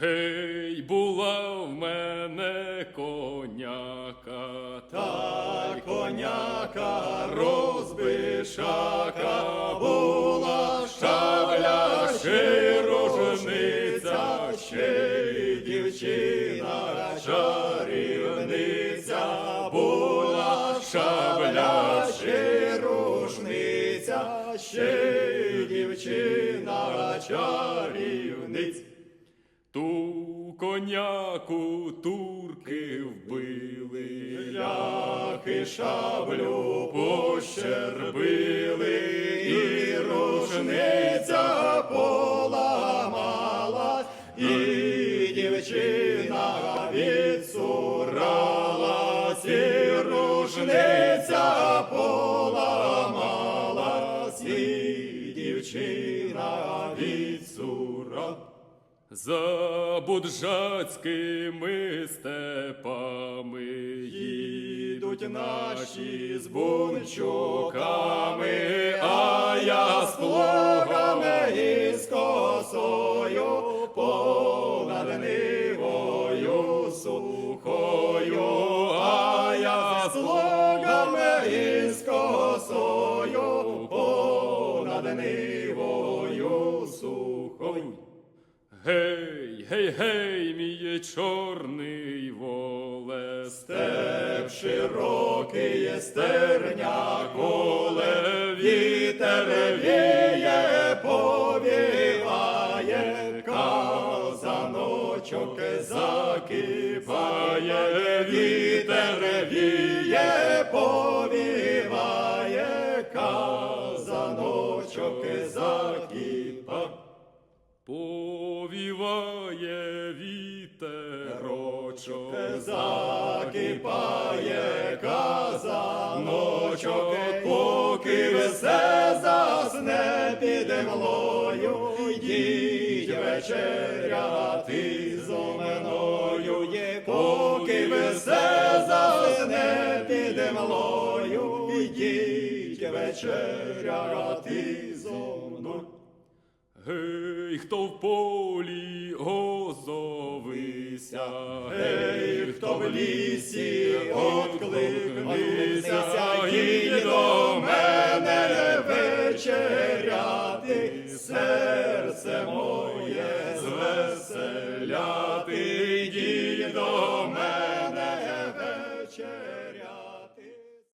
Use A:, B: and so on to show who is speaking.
A: Гей, була в мене коняка,
B: Та коняка розбишака була шабля ще ще й дівчина чарівниця була шабля ще рушниця, ще й дівчина чарівниця.
A: Коняку турки вбили,
B: Ляхи шаблю пощербили,
A: за буджацькими степами
B: Їдуть наші з бунчуками, а я з плугами і з косою понад нивою сухою, а я з плугами і з косою понад нивою сухою.
A: Гей, гей, гей, мій чорний воле,
B: Степ широкий є стерня, коле вітер віє, повіває, казаночок закипає, вітер віє, повіває, казаночок закипає.
A: Повіває вітерочок,
B: Закипає казаночок, поки все засне під млою, йдіть вечеряти зо мною, поки все засне під млою, йдіть вечеряти.
A: Гей, хто в полі озовися,
B: гей, хто в лісі откликнися, і до мене вечеряти, серце моє звеселяти, дідо.